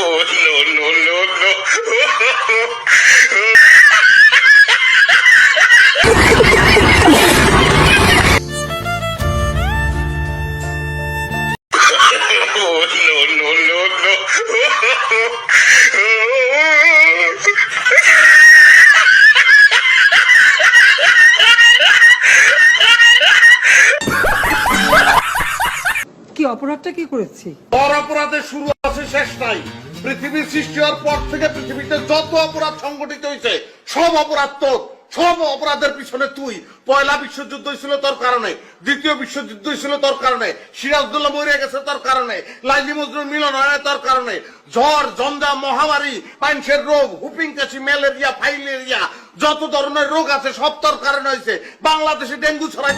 oh no, no, no, no. অপরাধটা কি করেছি? তোর অপরাধের শুরু আছে, শেষ নাই। পৃথিবীর সৃষ্টি হওয়ার পর থেকে পৃথিবীতে যত অপরাধ সংগঠিত হয়েছে, সব অপরাধ তোর সব অপরাধের পিছনে তুই। পয়লা বিশ্বযুদ্ধ হয়েছিল তোর কারণে, দ্বিতীয় বিশ্বযুদ্ধ হয়েছিল তোর কারণে, সিরাজদুল্লাহ মরে গেছে তোর কারণে, লাইলি মজরুর মিলন হয় তোর কারণে। ঝড় জঞ্জা মহামারী, পাইনসের রোগ, হুপিং কাশি, ম্যালেরিয়া, ফাইলেরিয়া, যত ধরনের রোগ আছে, সব তোর কারণে হয়েছে। বাংলাদেশে ডেঙ্গু ছড়াই